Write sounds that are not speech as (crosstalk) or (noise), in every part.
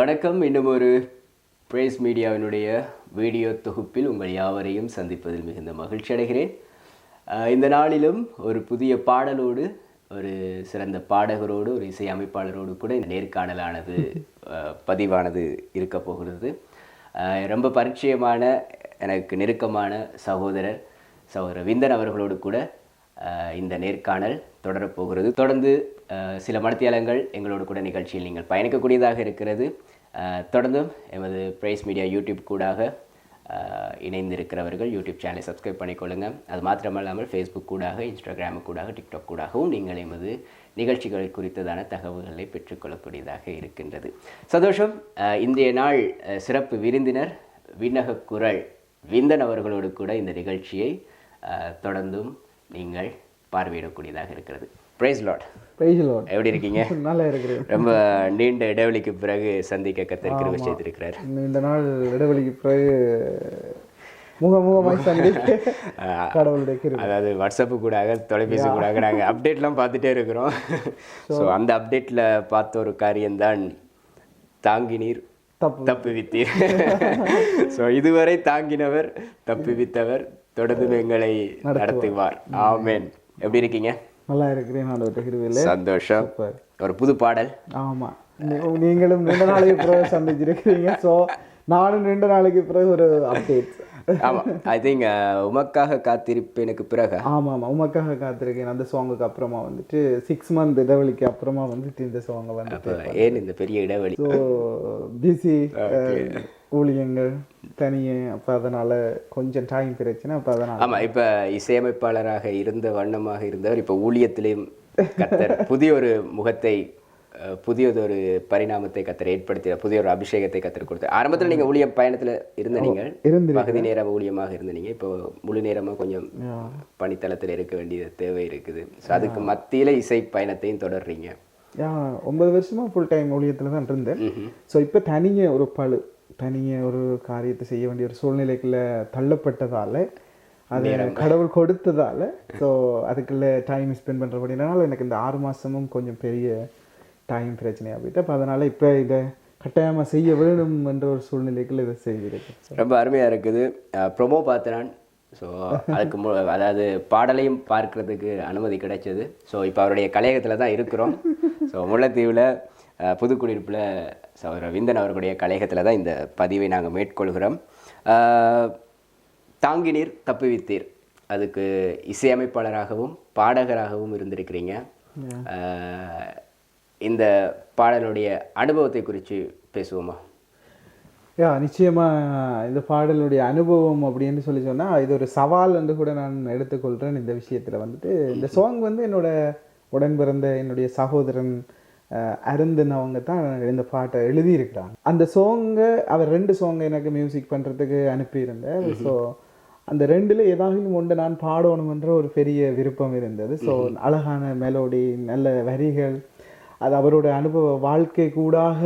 வணக்கம். இன்னும் ஒரு பிரேஸ் மீடியாவினுடைய வீடியோ தொகுப்பில் உங்கள் யாவரையும் சந்திப்பதில் மிகுந்த மகிழ்ச்சி அடைகிறேன். இந்த நாளிலும் ஒரு புதிய பாடலோடு ஒரு சிறந்த பாடகரோடு ஒரு இசை அமைப்பாளரோடு கூட இந்த நேர்காணலானது பதிவானது இருக்க போகிறது. ரொம்ப பரிச்சயமான எனக்கு நெருக்கமான சகோதரர் சகோதரர் விந்தன் அவர்களோடு கூட இந்த நேர்காணல் தொடரப்போகிறது தொடர்ந்து சில மடத்தியாளங்கள் எங்களோடு கூட நிகழ்ச்சியில் நீங்கள் பயணிக்கக்கூடியதாக இருக்கிறது. தொடர்ந்தும் எமது பிரைஸ் மீடியா யூடியூப் கூடாக இணைந்திருக்கிறவர்கள் யூடியூப் சேனலை சப்ஸ்கிரைப் பண்ணிக்கொள்ளுங்கள் அது மாத்திரமல்லாமல் ஃபேஸ்புக் கூடாக இன்ஸ்டாகிராமு கூடாக டிக்டாக் கூடாகவும் நீங்கள் எமது நிகழ்ச்சிகள் குறித்ததான தகவல்களை பெற்றுக்கொள்ளக்கூடியதாக இருக்கின்றது. சந்தோஷம். இந்திய இன்றைய நாள் சிறப்பு விருந்தினர் விண்ணக குரல் விந்தன் அவர்களோடு கூட இந்த நிகழ்ச்சியை தொடர்ந்தும் நீங்கள் பார்வையிடக்கூடியதாக இருக்கிறது. பிரைஸ் லாட் எப்படி இருக்கீங்க? (laughs) நல்லா இருக்கிறேன். ரொம்ப நீண்ட இடைவெளிக்கு பிறகு சந்திக்க கத்திருக்கிற விஷயத்திருக்கிறார் இந்த நாள் இடைவெளிக்கு பிறகு முகமுகமாய் சந்தித்து (laughs) கடவுளுடைய கிருபை. அதாவது வாட்ஸ்அப்பு கூடாக தொலைபேசி கூடாக நாங்கள் அப்டேட்லாம் பார்த்துட்டே இருக்கிறோம். (laughs) ஸோ அந்த அப்டேட்டில் பார்த்த ஒரு காரியம்தான் தாங்கி நீர் தப்பு தப்பு வித்தீர். ஸோ இதுவரை தாங்கினவர் தப்பு வித்தவர் தொடர்ந்து எங்களை நடத்துவார். ஆமென். எப்படி இருக்கீங்க? நல்லா இருக்கிறேன் ஆண்டவர்கிட்ட கிருபையில் சந்தோஷம். ஒரு புது பாடல். ஆமா. நீ- நீங்களும் நீண்ட நாளைக்கு பிறகு சந்திச்சிருக்கிறீங்க. ஸோ நானும் நீண்ட நாளைக்கு பிறகு ஒரு அப்டேட் ஆமா. ஐ திங்க் உமக்காக காத்திருப்பேனுக்கு பிறகு. ஆமா ஆமா. உமக்காக காத்திருக்கேன். அந்த சாங்குக்கு அப்புறமா வந்துட்டு சிக்ஸ் மந்த் இடைவெளிக்கு அப்புறமா வந்துட்டு இந்த சாங்கை வந்து அப்ப ஏன் இந்த பெரிய இடைவெளி? ஸோ பிஸி ஊழியங்கள் தனியே அப்போ அதனால கொஞ்சம் டைம் பிரச்சனை அப்போ அதனால ஆமா இப்ப இசையமைப்பாளராக இருந்த வண்ணமாக இருந்தவர் இப்ப ஊழியத்திலையும் கத்தர். புதிய ஒரு முகத்தை புதியதொரு பரிணாமத்தை கத்தர் ஏற்படுத்திய புதிய ஒரு அபிஷேகத்தை கத்தர் கொடுத்தார். ஆரம்பத்துல நீங்க ஊழிய பயணத்துல இருந்த நீங்கள் இருந்து பகுதி நேர ஊழியமாக இருந்த நீங்க இப்போ முழு நேரமா கொஞ்சம் பணித்தளத்துல இருக்க வேண்டிய தேவை இருக்குது. ஸோ அதுக்கு மத்தியில இசை பயணத்தையும் தொடர்றீங்க. ஒன்பது வருஷமா ஃபுல் டைம் ஊழியத்தில் தான் இருந்தேன். ஸோ இப்போ தனியே ஒரு பழு தனியே ஒரு காரியத்தை செய்ய வேண்டிய ஒரு சூழ்நிலைக்குள்ள தள்ளப்பட்டதால அது கடவுள் கொடுத்ததால ஸோ அதுக்குள்ள டைம் ஸ்பெண்ட் பண்ணுறபடினால எனக்கு இந்த ஆறு மாசமும் கொஞ்சம் பெரிய டைம் பிரச்சனையாக போயிட்டு அப்போ அதனால இப்போ இதை கட்டாயமா செய்ய வேணும் என்ற ஒரு சூழ்நிலைக்குள்ள இதை செய்திருக்கேன். ரொம்ப அருமையா இருக்குது. ப்ரொமோ பார்த்தேன். நான் ஸோ அதுக்கு மு அதாவது பாடலையும் பார்க்கறதுக்கு அனுமதி கிடைச்சது. ஸோ இப்போ அவருடைய கலையகத்தில் தான் இருக்கிறோம். ஸோ முல்லைத்தீவில் புதுக்குடியிருப்பில் சகோதரர் விந்தன் அவர்களுடைய கலையகத்தில் தான் இந்த பதிவை நாங்கள் மேற்கொள்கிறோம். அஹ், தாங்கி நீர் தப்புவித்தீர். அதுக்கு இசையமைப்பாளராகவும் பாடகராகவும் இருந்திருக்கிறீங்க. இந்த பாடலுடைய அனுபவத்தை குறித்து பேசுவோமா? யா நிச்சயமா இந்த பாடலுடைய அனுபவம் அப்படின்னு சொல்லி சொன்னா இது ஒரு சவால் என்று கூட நான் எடுத்துக்கொள்றேன் இந்த விஷயத்துல வந்துட்டு. இந்த சாங் வந்து என்னோட உடன் பிறந்த என்னுடைய சகோதரன் அஹ், அருந்தன் அவங்க தான் இந்த பாட்டை எழுதியிருக்கிறாங்க. அந்த சாங்கை அவர் ரெண்டு சாங் எனக்கு மியூசிக் பண்றதுக்கு அனுப்பியிருந்தேன் ஸோ அந்த ரெண்டுல ஏதாவது ஒன்று நான் பாடணுமென்ற ஒரு பெரிய விருப்பம் இருந்தது. ஸோ அழகான மெலோடி நல்ல வரிகள் அது அவரோட அனுபவ வாழ்க்கை கூடாக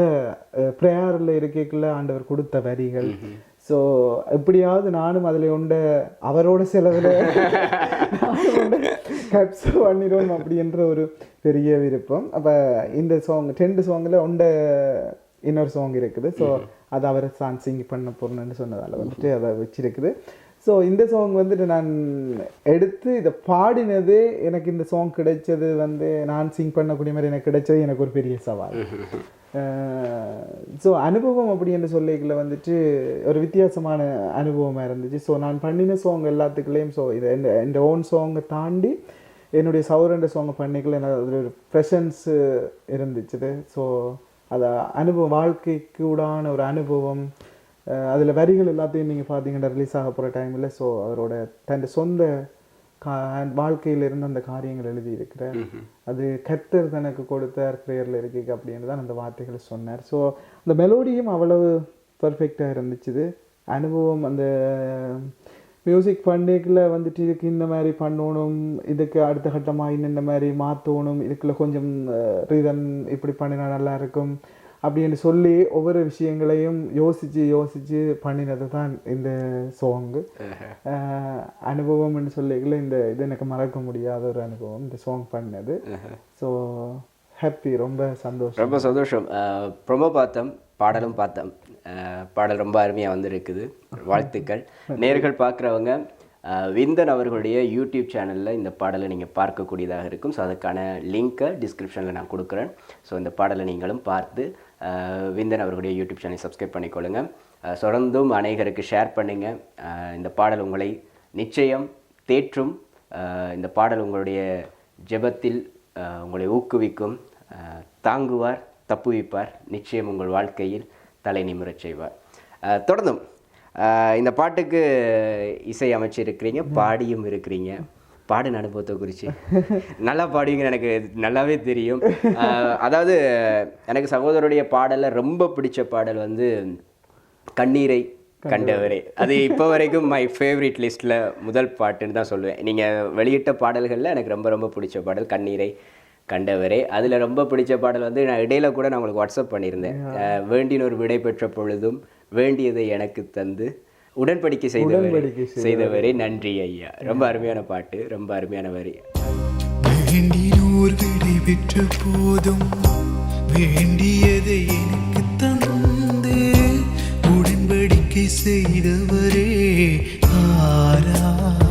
ப்ரேயரில் இருக்கைக்குள்ள ஆண்டவர் கொடுத்த வரிகள் ஸோ எப்படியாவது நானும் அதில் உண்ட அவரோட செலவில் கேப்சர் பண்ணிடும் அப்படின்ற ஒரு பெரிய விருப்பம். அப்போ இந்த சாங் டென்ட் சாங்கில் உண்ட இன்னொரு சாங் இருக்குது. ஸோ அது அவர் தான் சிங் பண்ண போறேன்னு சொன்னதால வந்துட்டு அதை வச்சிருக்குது. ஸோ இந்த சாங் வந்துட்டு நான் எடுத்து இதை பாடினது எனக்கு இந்த சாங் கிடைச்சது வந்து நான் சிங் பண்ணக்கூடிய மாதிரி எனக்கு கிடைச்சது எனக்கு ஒரு பெரிய சவால். ஸோ அனுபவம் அப்படின்னு சொல்லிக்கல வந்துட்டு ஒரு வித்தியாசமான அனுபவமாக இருந்துச்சு. ஸோ நான் பண்ணின சாங் எல்லாத்துக்குள்ளேயும் ஸோ இது என் என் ஓன் சாங்கை தாண்டி என்னுடைய சௌரண்ட சாங்கை பண்ணிக்கல எனக்கு அதில் ஒரு ப்ரெஷன்ஸு இருந்துச்சு ஸோ அது அனுபவம் வாழ்க்கைக்கு உடான ஒரு அனுபவம். அதில் வரிகள் எல்லாத்தையும் நீங்கள் பார்த்தீங்கன்னா ரிலீஸ் ஆக போகிற டைமில் ஸோ அவரோட தன் சொந்த வாழ்க்கையில் இருந்த அந்த காரியங்கள் எழுதி இருக்கிறார் அது கர்த்தர் தனக்கு கொடுத்தார் ப்ரேயரில் இருக்கு அப்படின்னு தான் அந்த வார்த்தைகளை சொன்னார். ஸோ அந்த மெலோடியும் அவ்வளவு பர்ஃபெக்டாக இருந்துச்சுது. அனுபவம் அந்த மியூசிக் பண்ணிக்கல வந்துட்டு இதுக்கு இந்த மாதிரி பண்ணணும் இதுக்கு அடுத்த கட்டமாக இன்ன மாதிரி மாற்றணும் இதுக்குள்ள கொஞ்சம் ரீதன் இப்படி பண்ணினா நல்லா இருக்கும். அப்படின்னு சொல்லி ஒவ்வொரு விஷயங்களையும் யோசிச்சு யோசிச்சு பண்ணினது தான் இந்த சாங்கு அனுபவம்னு சொல்லிக்கல இந்த இது எனக்கு மறக்க முடியாத ஒரு அனுபவம் இந்த சாங் பண்ணது ஸோ ஹாப்பி ரொம்ப சந்தோஷம். ரொம்ப சந்தோஷம். ப்ரொமோ பார்த்தோம் பாடலும் பார்த்தோம். பாடல் ரொம்ப அருமையாக வந்திருக்குது. வாழ்த்துக்கள். (laughs) நேர்கள் பார்க்குறவங்க விந்தன் அவர்களுடைய யூடியூப் சேனலில் இந்த பாடலை நீங்கள் பார்க்கக்கூடியதாக இருக்கும். ஸோ அதுக்கான லிங்க்கை டிஸ்கிரிப்ஷனில் நான் கொடுக்குறேன். ஸோ இந்த பாடலை நீங்களும் பார்த்து விந்தன் அவர்களுடைய யூடியூப் சேனலை சப்ஸ்கிரைப் பண்ணிக்கொள்ளுங்க. அஹ், தொடர்ந்தும் அநேகருக்கு ஷேர் பண்ணுங்கள் இந்த பாடல் உங்களை நிச்சயம் தேற்றும். இந்த பாடல் உங்களுடைய ஜெபத்தில் உங்களை ஊக்குவிக்கும். தாங்குவார் தப்புவிப்பார். நிச்சயம் உங்கள் வாழ்க்கையில் தலை நிமிரச் செய்வார். தொடர்ந்தும் இந்த பாட்டுக்கு இசை அமைச்சிருக்கிறீங்க பாடியும் இருக்கிறீங்க. பாடின அனுபவத்தை குறித்து நல்லா பாடுவீங்கன்னு எனக்கு நல்லாவே தெரியும். அதாவது எனக்கு சகோதரருடைய பாடலில் ரொம்ப பிடிச்ச பாடல் வந்து கண்ணீரை கண்டவரே அது இப்போ வரைக்கும் மை ஃபேவரட் லிஸ்ட்டில் முதல் பாட்டுன்னு தான் சொல்லுவேன். நீங்கள் வெளியிட்ட பாடல்களில் எனக்கு ரொம்ப ரொம்ப பிடிச்ச பாடல் கண்ணீரை கண்டவரே அதில் ரொம்ப பிடிச்ச பாடல் வந்து நான் இடையில கூட நான் உங்களுக்கு வாட்ஸ்அப் பண்ணியிருந்தேன். வேண்டினோர் விடை பெற்ற பொழுதும் வேண்டியதை எனக்கு தந்து உடன்படிக்கை செய்தவரே. செய்தவரே. நன்றி ஐயா. ரொம்ப அருமையான பாட்டு ரொம்ப அருமையான வரி. வேண்டினோர் விடை பெற்ற போதும் வேண்டியதை எனக்கு தந்து உடன்படிக்கை செய்தவரே ஆராதனை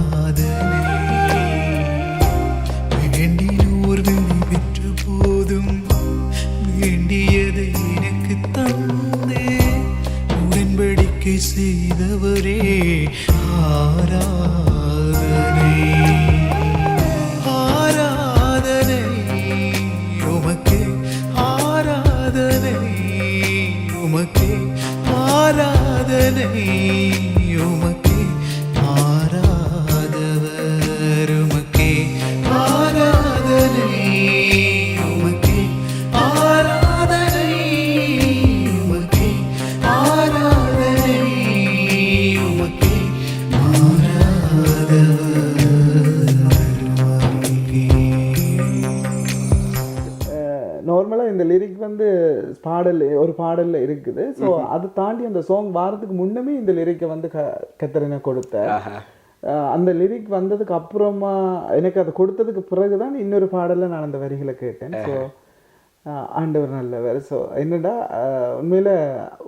பாடல் ஒரு பாடல்ல இருக்குது. ஸோ அதை தாண்டி அந்த சாங் வாரத்துக்கு முன்னமே இந்த லிரிக்கை வந்து க கத்தரினை அஹ் அந்த லிரிக் வந்ததுக்கு அப்புறமா எனக்கு அதை கொடுத்ததுக்கு பிறகுதான் இன்னொரு பாடல்ல நான் அந்த வரிகளை கேட்டேன். ஸோ ஆண்டவர் நல்லவர். ஸோ என்னடா உண்மையில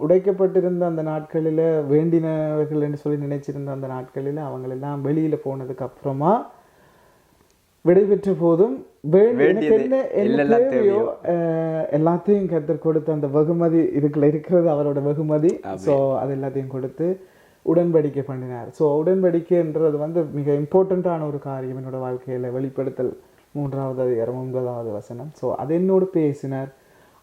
உடைக்கப்பட்டிருந்த அந்த நாட்களில் வேண்டினவர்கள் என்று சொல்லி நினைச்சிருந்த அந்த நாட்களில் அவங்களெல்லாம் வெளியில போனதுக்கு அப்புறமா விடைபெற்ற போதும் எல்லாத்தையும் கத்தர் கொடுத்த அந்த வெகுமதி இதுக்குள்ள இருக்கிறது அவரோட வெகுமதி. ஸோ அது எல்லாத்தையும் கொடுத்து உடன்படிக்கை பண்ணினார். ஸோ உடன்படிக்கைன்றது வந்து மிக இம்பார்ட்டண்ட்டான ஒரு காரியம் என்னோட வாழ்க்கையில. வெளிப்படுத்தல் மூன்றாவது அதிகாரம் ஒன்பதாவது வசனம். ஸோ அது என்னோடு பேசினார்.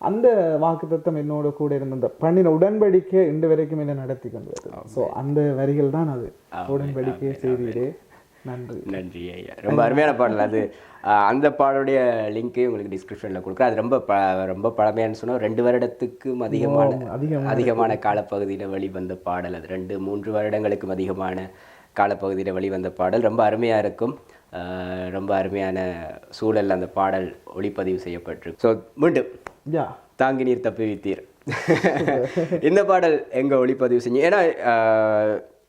அந்த வாக்குத்தத்தம் என்னோட கூட இருந்த அந்த பண்ணின உடன்படிக்கை இன்று வரைக்கும் என்ன நடத்தி கொண்டு ஸோ அந்த வரிகள் தான் அது. உடன்படிக்கை செய்தீரே நன்றி. நன்றி ஐயா. ரொம்ப அருமையான பாடல். அது அந்த பாடலுடைய லிங்க்கையும் உங்களுக்கு டிஸ்கிரிப்ஷனில் கொடுக்குறேன். அது ரொம்ப ப ரொம்ப பழமையானு சொன்னால் ரெண்டு வருடத்துக்கும் அதிகமான அதிகமா அதிகமான காலப்பகுதியில் வெளிவந்த பாடல் அது. ரெண்டு மூன்று வருடங்களுக்கும் அதிகமான காலப்பகுதியில் வெளிவந்த பாடல். ரொம்ப அருமையாக இருக்கும். ரொம்ப அருமையான சூழல் அந்த பாடல் ஒளிப்பதிவு செய்யப்பட்டிருக்கு. ஸோ மீண்டும் தாங்கி நீர் தப்பி வைத்தீர் (laughs) இந்த பாடல் எங்க ஒளிப்பதிவு செஞ்சு ஏன்னா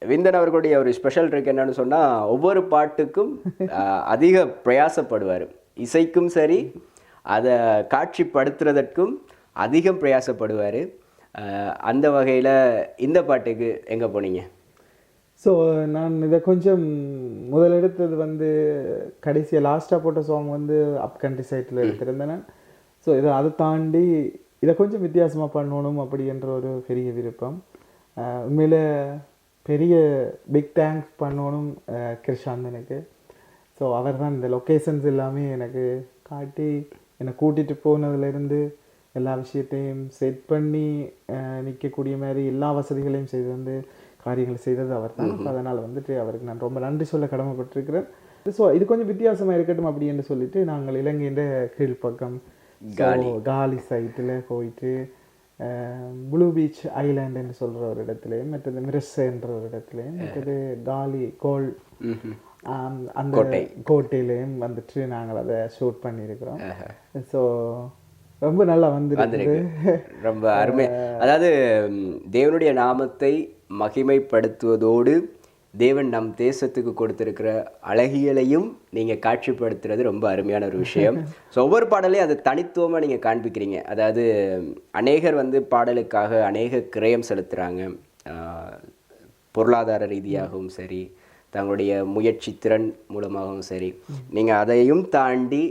விந்தன் அவர்களுடைய ஒரு ஸ்பெஷல் ட்ரிக் என்னன்னு சொன்னா ஒவ்வொரு பாட்டுக்கும் (laughs) அதிக பிரயாசப்படுவார். இசைக்கும் சரி அதை காட்சிப்படுத்துறதற்கும் அதிகம் பிரயாசப்படுவார். அந்த வகையில இந்த பாட்டுக்கு எங்க போனீங்க? ஸோ நான் இதை கொஞ்சம் முதல் எடுத்தது வந்து கடைசியாக லாஸ்ட்டாக போட்ட சாங் வந்து அப் கண்ட்ரி சைட்டில் எடுத்திருந்தேன் ஸோ இதை அதை தாண்டி இதை கொஞ்சம் வித்தியாசமாக பண்ணணும் அப்படின்ற ஒரு பெரிய விருப்பம். உண்மையில பெரிய பிக் தேங்க்ஸ் பண்ணணும் கிருஷாந்தனுக்கு ஸோ அவர் தான் இந்த லொக்கேஷன்ஸ் எல்லாமே எனக்கு காட்டி என்னை கூட்டிகிட்டு போனதுலேருந்து எல்லா விஷயத்தையும் செட் பண்ணி அஹ், நிக்கக்கூடிய மாதிரி எல்லா வசதிகளையும் செய்து வந்து காரியங்கள் செய்தது அவர் தான் அதனால் வந்துட்டு அவருக்கு நான் ரொம்ப நன்றி சொல்ல கடமைப்பட்டிருக்கிறேன். ஸோ இது கொஞ்சம் வித்தியாசமாக இருக்கட்டும் அப்படின்னு சொல்லிட்டு நாங்கள் இலங்கையின் கீழ்ப்பக்கம் காலி. சைட்டில் போயிட்டு ப்ளூ பீச் ஐலாண்ட் என்று சொல்கிற ஒரு இடத்துலையும் மற்றது மிரஸ் என்ற ஒரு இடத்துலையும் மற்றது காலி கோல் அந்த கோட்டையிலையும் வந்துட்டு நாங்கள் அதை ஷூட் பண்ணியிருக்கிறோம். ஸோ ரொம்ப நல்லா வந்துருக்கு. ரொம்ப அருமை. அதாவது தேவனுடைய நாமத்தை மகிமைப்படுத்துவதோடு தேவன் நம் தேசத்துக்கு கொடுத்துருக்கிற அழகியலையும் நீங்கள் காட்சிப்படுத்துறது ரொம்ப அருமையான ஒரு விஷயம். ஸோ ஒவ்வொரு பாடலையும் அதை தனித்துவமாக நீங்கள் காண்பிக்கிறீங்க. அதாவது அநேகர் வந்து பாடலுக்காக அநேக கிரயம் செலுத்துகிறாங்க பொருளாதார ரீதியாகவும் சரி தங்களுடைய முயற்சி திறன் மூலமாகவும் சரி. நீங்கள் அதையும் தாண்டி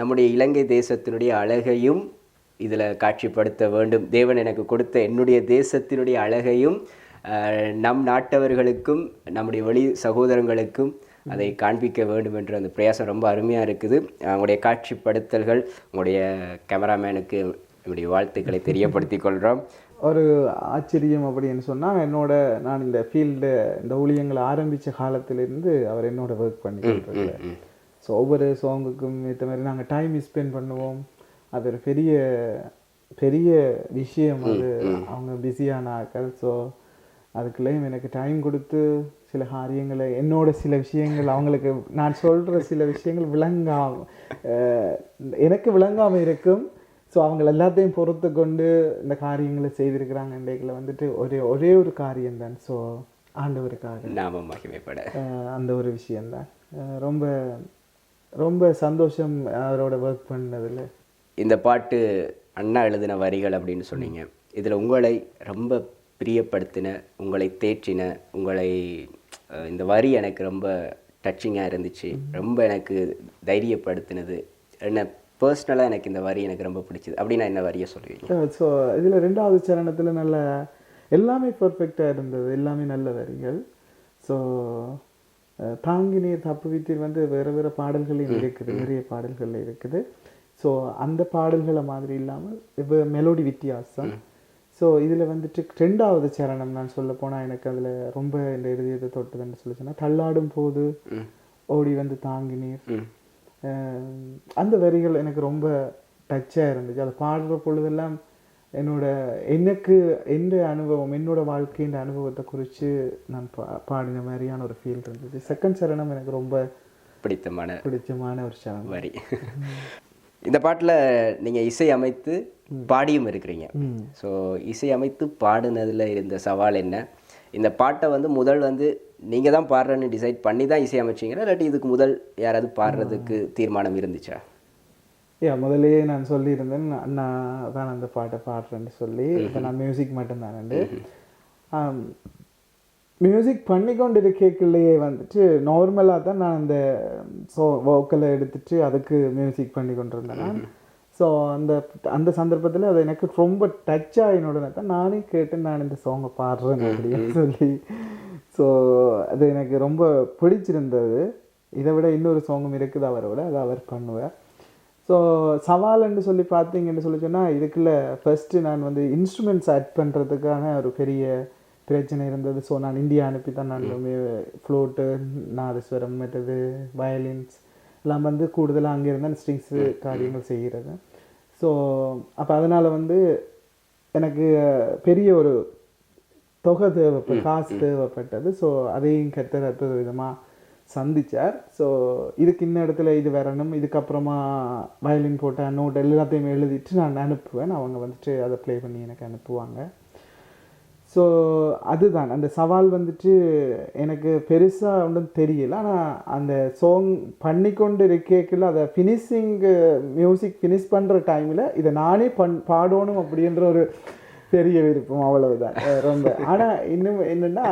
நம்முடைய இலங்கை தேசத்தினுடைய அழகையும் இதில் காட்சிப்படுத்த வேண்டும். தேவன் எனக்கு கொடுத்த என்னுடைய தேசத்தினுடைய அழகையும் நம் நாட்டவர்களுக்கும் நம்முடைய வெளி சகோதரங்களுக்கும் அதை காண்பிக்க வேண்டும் என்ற அந்த பிரயாசம் ரொம்ப அருமையாக இருக்குது. உங்களுடைய காட்சிப்படுத்தல்கள் உங்களுடைய கேமராமேனுக்கு என்னுடைய வாழ்த்துக்களை (laughs) தெரியப்படுத்திக் கொள்கிறோம் ஒரு ஆச்சரியம் அப்படின்னு சொன்னால் என்னோட நான் இந்த ஃபீல்டு இந்த ஊழியங்களை ஆரம்பித்த காலத்திலிருந்து அவர் என்னோட ஒர்க் பண்ணிட்டு ஸோ ஒவ்வொரு சாங்குக்கும் ஏற்ற மாதிரி நாங்கள் டைம் ஸ்பெண்ட் பண்ணுவோம். அது ஒரு பெரிய பெரிய விஷயம். அது அவங்க பிஸியான ஆட்கள் ஸோ அதுக்குள்ளேயும் எனக்கு டைம் கொடுத்து சில காரியங்களை என்னோட சில விஷயங்கள் அவங்களுக்கு நான் சொல்கிற சில விஷயங்கள் விளங்காம எனக்கு விளங்காமல் இருக்கும். ஸோ அவங்க எல்லாத்தையும் பொறுத்து கொண்டு இந்த காரியங்களை செய்திருக்கிறாங்க. இன்றைக்குல வந்துட்டு ஒரே ஒரே ஒரு காரியம்தான். ஸோ ஆண்டவருக்காக. நாம மகிமைப்பட அந்த ஒரு விஷயம்தான். அஹ், ரொம்ப ரொம்ப சந்தோஷம் அவரோட ஒர்க் பண்ணதில். இந்த பாட்டு அண்ணா எழுதின வரிகள் அப்படின்னு சொன்னீங்க. இதில் உங்களை ரொம்ப பிரியப்படுத்தின உங்களை தேற்றின உங்களை இந்த வரி எனக்கு ரொம்ப டச்சிங்காக இருந்துச்சு. ரொம்ப எனக்கு தைரியப்படுத்தினது. என்ன பர்சனலாக எனக்கு இந்த வரி எனக்கு ரொம்ப பிடிச்சது. அப்படின்னா என்ன வரியை சொல்லுவீங்க? ஸோ இதில் ரெண்டாவது சரணத்தில் நல்ல எல்லாமே பர்ஃபெக்டாக இருந்தது. எல்லாமே நல்ல வரிகள். ஸோ தாங்கினே தப்பு வீட்டில் வந்து வேறு வேறு பாடல்களும் இருக்குது நிறைய பாடல்கள் இருக்குது. ஸோ அந்த பாடல்களை மாதிரி இல்லாமல் மெலோடி வித்தியாசம். ஸோ இதில் வந்துட்டு ரெண்டாவது சரணம் நான் சொல்ல போனால் எனக்கு அதில் ரொம்ப இந்த இறுதியத்தை தொட்டுதுன்னு சொல்லி சொன்னால் தள்ளாடும் போது ஓடி வந்து தாங்கினீர் அந்த வரிகள் எனக்கு ரொம்ப டச்சாக இருந்துச்சு. அதை பாடுற பொழுதெல்லாம் என்னோட எனக்கு எந்த அனுபவம் என்னோட வாழ்க்கையின் அனுபவத்தை குறித்து நான் பா பாடின மாதிரியான ஒரு ஃபீல் இருந்துச்சு செகண்ட் சரணம் எனக்கு ரொம்ப பிடித்தமான பிடிச்சமான ஒரு சரணம். வரி. இந்த பாட்டில் நீங்கள் இசை அமைத்து பாடியும் இருக்கிறீங்க. ஸோ இசை அமைத்து பாடுனதில் இருந்த சவால் என்ன? இந்த பாட்டை வந்து முதல் வந்து நீங்கள் தான் பாடுறேன்னு டிசைட் பண்ணி தான் இசை அமைச்சிங்களா? இல்லாட்டி இதுக்கு முதல் யாராவது பாடுறதுக்கு தீர்மானம் இருந்துச்சா? யா முதல்லயே நான் சொல்லியிருந்தேன் நான் நான் தான் அந்த பாட்டை பாடுறேன்னு சொல்லி இப்போ நான் மியூசிக் மட்டும்தானண்டு மியூசிக் பண்ணிக்கொண்டு இருக்கேக்குள்ளேயே வந்துட்டு நார்மலாக தான் நான் அந்த ஸோ வோக்கலை எடுத்துட்டு அதுக்கு மியூசிக் பண்ணி கொண்டு இருந்தேன் நான் ஸோ அந்த அந்த சந்தர்ப்பத்தில் அது எனக்கு ரொம்ப டச் ஆகினோடனே தான் நானே கேட்டு நான் இந்த சாங்கை பாடுறேன் அப்படின்னு சொல்லி. ஸோ அது எனக்கு ரொம்ப பிடிச்சிருந்தது. இதை விட இன்னொரு சாங்கும் இருக்குது அவரோட அதை அவர் பண்ணுவார். ஸோ சவால்னு சொல்லி பார்த்தீங்கன்னு சொல்லி சொன்னால் இதுக்குள்ள ஃபர்ஸ்ட்டு நான் வந்து இன்ஸ்ட்ருமெண்ட்ஸ் ஆட் பண்ணுறதுக்கான ஒரு பெரிய பிரச்சனை இருந்தது. ஸோ நான் இந்தியா அனுப்பி தான் நான் ஃப்ளூட்டு நாதஸ்வரம் மற்றது வயலின்ஸ் எல்லாம் வந்து கூடுதலாக அங்கே இருந்தால் ஸ்ட்ரிங்ஸு காரியங்கள் செய்கிறது. ஸோ அப்போ அதனால் வந்து எனக்கு பெரிய ஒரு தொகை தேவைப்பட்ட காசு தேவைப்பட்டது. ஸோ அதையும் கத்தர் அற்புத விதமாக சந்திச்சார். ஸோ இதுக்கு இந்த இடத்துல இது வரணும். இதுக்கப்புறமா வயலின் போட்ட நோட் எல்லாத்தையும் எழுதிட்டு நான் அனுப்புவேன். அவங்க வந்துட்டு அதை ப்ளே பண்ணி எனக்கு அனுப்புவாங்க. ஸோ அதுதான். அந்த சவால் வந்துட்டு எனக்கு பெருசாக ஒன்றும் தெரியல. ஆனால் அந்த சாங் பண்ணிக்கொண்டு இருக்கேக்கில் அதை ஃபினிஷிங்கு மியூசிக் ஃபினிஷ் பண்ணுற டைமில் இதை நானே பண் பாடணும் அப்படின்ற ஒரு பெரிய விருப்பம் அவ்வளவுதான். ரொம்ப. ஆனால் இன்னும் என்னென்னா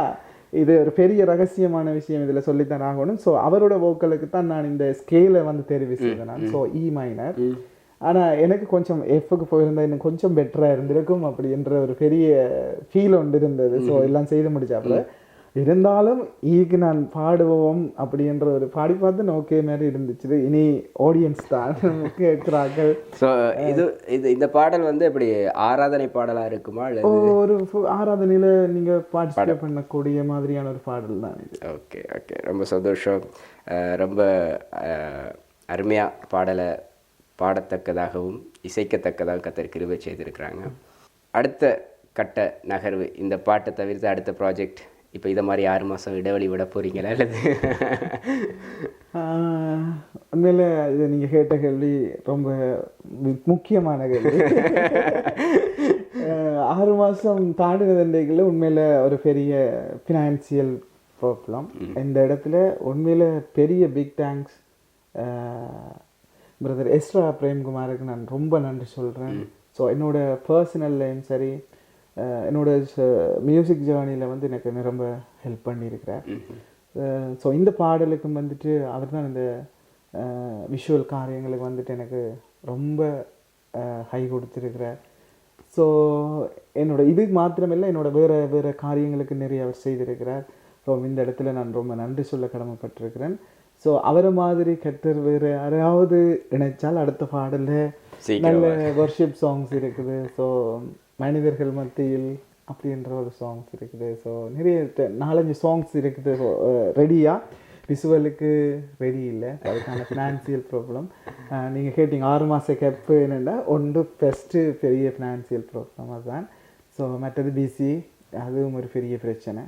இது ஒரு பெரிய ரகசியமான விஷயம் இதில் சொல்லித்தான் ஆகணும். ஸோ அவரோட வோக்கலுக்கு தான் நான் இந்த ஸ்கேலை வந்து தெரிவு செய்தேன் நான். ஸோ இ மைனர் ஆனால் எனக்கு கொஞ்சம் எஃப்க்கு போயிருந்தா இன்னும் கொஞ்சம் பெட்டராக இருந்திருக்கும் அப்படின்ற ஒரு பெரிய ஃபீல் ஒன்று இருந்தது. ஸோ எல்லாம் செய்து முடிச்சாப்புல. இருந்தாலும் ஈக்கு நான் பாடுவோம் அப்படின்ற ஒரு பாடி பார்த்து ஓகே மாதிரி இருந்துச்சு. இனி ஆடியன்ஸ் தான் (laughs) கேட்குறார்கள். ஸோ இது இது இந்த பாடல் வந்து எப்படி ஆராதனை பாடலாக இருக்குமா அல்லது? ஒரு ஆராதனையில நீங்க பார்ட்டிசிபேட் பண்ணக்கூடிய மாதிரியான ஒரு பாடல் தான் இது. ஓகே ஓகே ரொம்ப சந்தோஷம். ரொம்ப அருமையாக பாடலை பாடத்தக்கதாகவும் இசைக்கத்தக்கதாகவும் கத்தர் கிருபை செய்திருக்கிறாங்க. அடுத்த கட்ட நகர்வு இந்த பாட்டை தவிர்த்து அடுத்த ப்ராஜெக்ட் இப்போ இதை மாதிரி ஆறு மாதம் இடைவெளி விட போகிறீங்களா அல்லது உண்மையில இது நீங்க கேட்ட கேள்வி ரொம்ப முக்கியமான கேள்வி. (laughs) ஆறு மாசம் தாண்டினதுன்றைக்குள்ள உண்மையில ஒரு பெரிய ஃபினான்சியல் ப்ராப்ளம் இந்த இடத்துல உண்மையில் பெரிய பிக் தேங்க்ஸ் பிரதர் எஸ்ரா பிரேம்குமாருக்கு நான் ரொம்ப நன்றி சொல்கிறேன் ஸோ என்னோட பர்சனல்லையும் சரி அஹ், என்னோட மியூசிக் ஜேர்னியில் வந்து எனக்கு ரொம்ப ஹெல்ப் பண்ணியிருக்கிறார் ஸோ இந்த பாடலுக்கும் வந்துட்டு அவர் தான் இந்த விஷுவல் காரியங்களுக்கு வந்துட்டு எனக்கு ரொம்ப ஹை கொடுத்துருக்கிறார். ஸோ என்னோட இது மாத்திரமில்லை என்னோட வேறு வேறு காரியங்களுக்கு நிறைய அவர் செய்திருக்கிறார். ஸோ இந்த இடத்துல நான் ரொம்ப நன்றி சொல்ல கடமைப்பட்டிருக்கிறேன். ஸோ அவரை மாதிரி கத்தர் வேறு யாராவது இணைச்சால் அடுத்த பாடலில் நல்ல வர்ஷிப் சாங்ஸ் இருக்குது. ஸோ மனிதர்கள் மத்தியில் அப்படின்ற ஒரு சாங்ஸ் இருக்குது. ஸோ நிறைய நாலஞ்சு சாங்ஸ் இருக்குது. ரெடியாக விசுவலுக்கு ரெடி இல்லை. அதுக்கான ஃபினான்சியல் ப்ராப்ளம் நீங்கள் கேட்டீங்க ஆறு மாத கேப்பு என்னென்னா ஒன்று ஃபஸ்ட்டு பெரிய ஃபினான்சியல் ப்ராப்ளம் அதுதான் ஸோ மற்றது பிசி அதுவும் ஒரு பெரிய பிரச்சனை.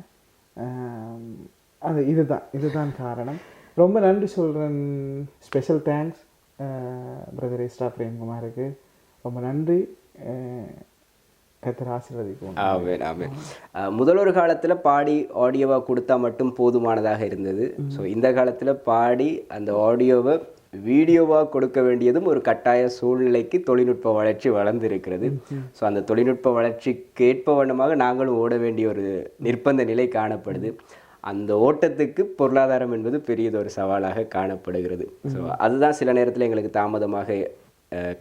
அது இதுதான். இதுதான் காரணம். ரொம்ப நன்றி சொல்கிறேன் ஸ்பெஷல் தேங்க்ஸ் பிரதர் இஸ்டா பிரேம்குமாருக்கு ரொம்ப நன்றி. கத்திர ஆசீர்வதிக்கும். ஆமென் ஆமென். முதல் ஒரு காலத்தில் பாடி ஆடியோவாக கொடுத்தா மட்டும் போதுமானதாக இருந்தது. ஸோ இந்த காலத்தில் பாடி அந்த ஆடியோவை வீடியோவாக கொடுக்க வேண்டியதும் ஒரு கட்டாய சூழ்நிலைக்கு தொழில்நுட்ப வளர்ச்சி வளர்ந்திருக்கிறது. ஸோ அந்த தொழில்நுட்ப வளர்ச்சிக்கு ஏற்ப வண்ணமாக நாங்களும் ஓட வேண்டிய ஒரு நிர்பந்த நிலை காணப்படுது. அந்த ஓட்டத்துக்கு பொருளாதாரம் என்பது பெரியதொரு சவாலாக காணப்படுகிறது. ஸோ அதுதான் சில நேரத்தில் எங்களுக்கு தாமதமாக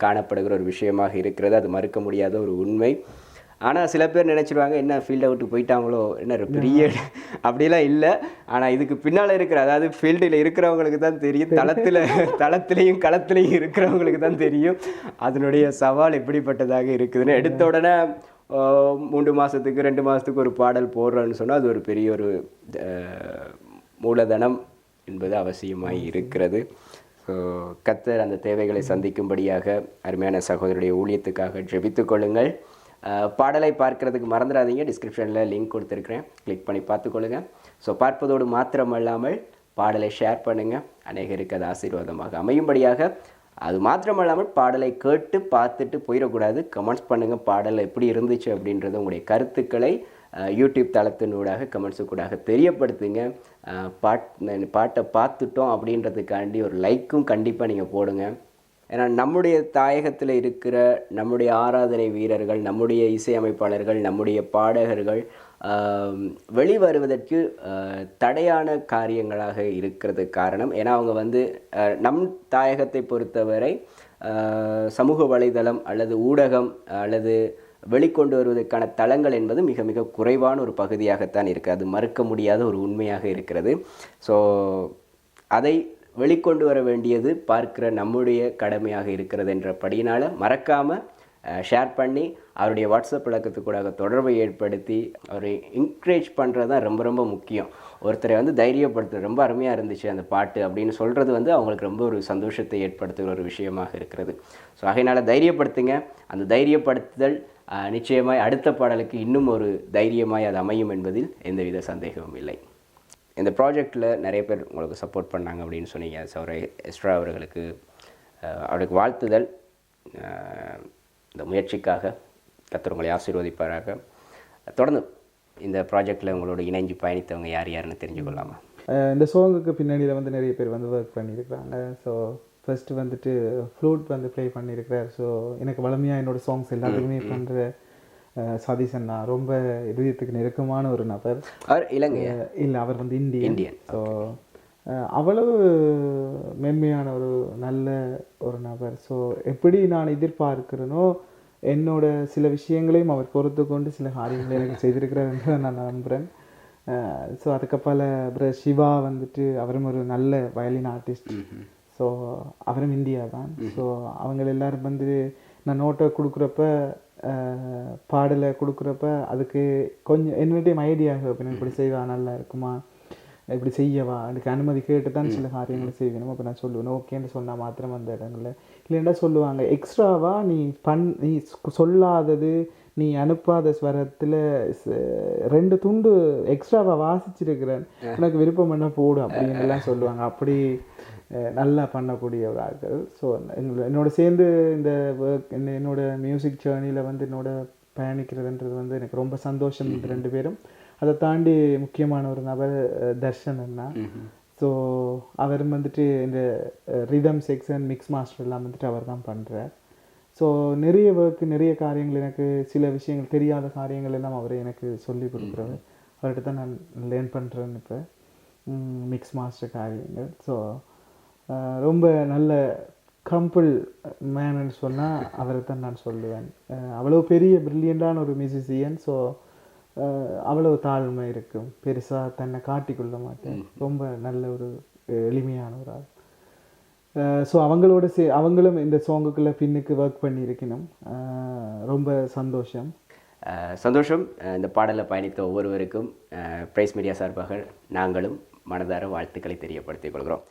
காணப்படுகிற ஒரு விஷயமாக இருக்கிறது. அது மறுக்க முடியாத ஒரு உண்மை. ஆனால் சில பேர் நினைச்சிருவாங்க என்ன ஃபீல்டை விட்டு போயிட்டாங்களோ என்ன பெரிய (laughs) அப்படிலாம் இல்லை. ஆனால் இதுக்கு பின்னால் இருக்கிற அதாவது ஃபீல்டில் இருக்கிறவங்களுக்கு தான் தெரியும். தளத்தில் (laughs) தளத்திலையும் களத்திலையும் இருக்கிறவங்களுக்கு தான் தெரியும். அதனுடைய சவால் எப்படிப்பட்டதாக இருக்குதுன்னு. எடுத்த உடனே மூன்று மாதத்துக்கு ரெண்டு மாதத்துக்கு ஒரு பாடல் போடுறோன்னு சொன்னால் அது ஒரு பெரிய ஒரு மூலதனம் என்பது அவசியமாய் இருக்கிறது. ஸோ கத்தர் அந்த தேவைகளை சந்திக்கும்படியாக அருமையான சகோதரருடைய ஊழியத்துக்காக ஜெபித்துக் கொள்ளுங்கள். பாடலை பார்க்கறதுக்கு மறந்துடாதீங்க. டிஸ்கிரிப்ஷனில் லிங்க் கொடுத்துருக்குறேன். கிளிக் பண்ணி பார்த்துக்கொள்ளுங்க. ஸோ பார்ப்பதோடு மாத்திரமல்லாமல் பாடலை ஷேர் பண்ணுங்கள் அநேகருக்கு அது ஆசீர்வாதமாக அமையும்படியாக அது மாத்திரம் இல்லாமல் பாடலை கேட்டு பார்த்துட்டு போயிடக்கூடாது. கமெண்ட்ஸ் பண்ணுங்கள் பாடல் எப்படி இருந்துச்சு அப்படின்றது உங்களுடைய கருத்துக்களை யூடியூப் தளத்தினூடாக கமெண்ட்ஸு கூடாக தெரியப்படுத்துங்க. பாட் பாட்டை பார்த்துட்டோம் அப்படின்றதுக்காண்டி ஒரு லைக்கும் கண்டிப்பாக நீங்கள் போடுங்க. ஏன்னா நம்முடைய தாயகத்தில் இருக்கிற நம்முடைய ஆராதனை வீரர்கள் நம்முடைய இசையமைப்பாளர்கள் நம்முடைய பாடகர்கள் வெளிவருவதற்கு தடையான காரியங்களாக இருக்கிறது காரணம். ஏன்னா அவங்க வந்து நம் தாயகத்தை பொறுத்தவரை சமூக வலைதளம் அல்லது ஊடகம் அல்லது வெளிக்கொண்டு வருவதற்கான தளங்கள் என்பது மிக மிக குறைவான ஒரு பகுதியாகத்தான் இருக்குது அது மறுக்க முடியாத ஒரு உண்மையாக இருக்கிறது. ஸோ அதை வெளிக்கொண்டு வர வேண்டியது பார்க்கிற நம்முடைய கடமையாக இருக்கிறது என்றபடியினால் மறக்காமல் ஷேர் பண்ணி அவருடைய வாட்ஸ்அப் இலக்கத்துக்கூடாக தொடர்பை ஏற்படுத்தி அவரை என்கரேஜ் பண்ணுறது தான் ரொம்ப ரொம்ப முக்கியம். ஒருத்தரை வந்து தைரியப்படுத்து ரொம்ப அருமையாக இருந்துச்சு அந்த பாட்டு அப்படின்னு சொல்கிறது வந்து அவங்களுக்கு ரொம்ப ஒரு சந்தோஷத்தை ஏற்படுத்துகிற ஒரு விஷயமாக இருக்கிறது. ஸோ ஆகையினால் தைரியப்படுத்துங்க. அந்த தைரியப்படுத்துதல் நிச்சயமாய் அடுத்த பாடலுக்கு இன்னும் ஒரு தைரியமாய் அது அமையும் என்பதில் எந்தவித சந்தேகமும் இல்லை. இந்த ப்ராஜெக்டில் நிறைய பேர் உங்களுக்கு சப்போர்ட் பண்ணாங்க அப்படின்னு சொன்னீங்க. ஒரு எஸ்ட்ரா அவர்களுக்கு அவருக்கு வாழ்த்துதல். இந்த முயற்சிக்காக உங்களை ஆசீர்வதிப்பாராக. தொடர்ந்து இந்த ப்ராஜெக்டில் உங்களோட இணைஞ்சு பயணித்தவங்க யார் யாருன்னு தெரிஞ்சுக்கொள்ளாமா இந்த சோங்குக்கு பின்னணியில் வந்து நிறைய பேர் வந்து ஒர்க் பண்ணியிருக்கிறாங்க. ஸோ ஃபர்ஸ்ட் வந்துட்டு ஃப்ளூட் வந்து ப்ளே பண்ணியிருக்கிறார். ஸோ எனக்கு வளமையாக என்னோட சாங்ஸ் எல்லாத்துக்குமே பண்ணுற சதீஷ் அண்ணா ரொம்ப இதயத்துக்கு நெருக்கமான ஒரு நபர். அவர் இலங்கை இல்லை அவர் வந்து இந்தியன். இந்தியன், ஸோ அவ்வளவு மென்மையான ஒரு நல்ல ஒரு நபர். ஸோ எப்படி நான் எதிர்பார்க்கிறேனோ என்னோட சில விஷயங்களையும் அவர் பொறுத்து கொண்டு சில காரியங்களை எனக்கு செய்திருக்கிறார் என்று நான் நம்புகிறேன் ஸோ அதுக்கப்பால அப்புறம் சிவா வந்துட்டு அவரும் ஒரு நல்ல வயலின் ஆர்டிஸ்ட் ஸோ அவரும் இந்தியா தான் ஸோ அவங்க எல்லாரும் வந்து நான் நோட்டை கொடுக்குறப்ப பாடலை கொடுக்குறப்ப அதுக்கு கொஞ்சம் என்னட்டையும் ஐடியா கேட்பேன் இப்படி செய்வா நல்லா இருக்குமா? இப்படி செய்யவா? அதுக்கு அனுமதி கேட்டு தான் சில காரியங்களை செய்வேணும் அப்போ நான் சொல்லுவேன் ஓகேன்னு சொன்னால் மாத்திரம் அந்த இடங்கள்ல. இல்லைன்னா சொல்லுவாங்க எக்ஸ்ட்ராவா நீ பண் நீ சொல்லாதது நீ அனுப்பாத ஸ்வரத்தில் ரெண்டு துண்டு எக்ஸ்ட்ராவா வாசிச்சிருக்கிறேன். உனக்கு விருப்பம் என்ன போடு அப்படின்னு எல்லாம் சொல்லுவாங்க. அப்படி நல்லா பண்ணக்கூடிய ஒரு ஆட்கள் ஸோ என்னோட சேர்ந்து இந்த ஒர்க் என்னோட மியூசிக் ஜேர்னியில் வந்து என்னோட பயணிக்கிறதுன்றது வந்து எனக்கு ரொம்ப சந்தோஷம் ரெண்டு பேரும். அதை தாண்டி முக்கியமான ஒரு நபர் தர்ஷன் அண்ணா. ஸோ அவர் வந்துட்டு இந்த ரிதம் செக்ஷன் மிக்ஸ் மாஸ்டர் எல்லாம் வந்துட்டு அவர் தான் பண்ணுறார் ஸோ நிறைய ஒர்க் நிறைய காரியங்கள் எனக்கு சில விஷயங்கள் தெரியாத காரியங்கள் எல்லாம் அவர் எனக்கு சொல்லி கொடுக்குறவர் அவர்கிட்ட தான் நான் லேர்ன் பண்ணுறேன் இப்போ. மிக்ஸ் மாஸ்டர் காரியங்கள். ஸோ ரொம்ப நல்ல கம்பிள் மேனு சொன்னால் அவரை தான் நான் சொல்லுவேன். அவ்வளோ பெரிய பிரில்லியண்டான ஒரு மியூசிஷியன் ஸோ அவ்வளோ தாழ்மை இருக்கும். பெருசாக தன்னை காட்டிக்கொள்ள மாட்டேன். ரொம்ப நல்ல ஒரு எளிமையான ஒரு ஆள். ஸோ அவங்களோட சே அவங்களும் இந்த சாங்குக்குள்ளே பின்னுக்கு ஒர்க் பண்ணியிருக்கணும். ரொம்ப சந்தோஷம். சந்தோஷம். இந்த பாடலை பயணித்த ஒவ்வொருவருக்கும் பிரைஸ் மீடியா சார்பாக நாங்களும் மனதார வாழ்த்துக்களை தெரியப்படுத்திக் கொள்கிறோம்.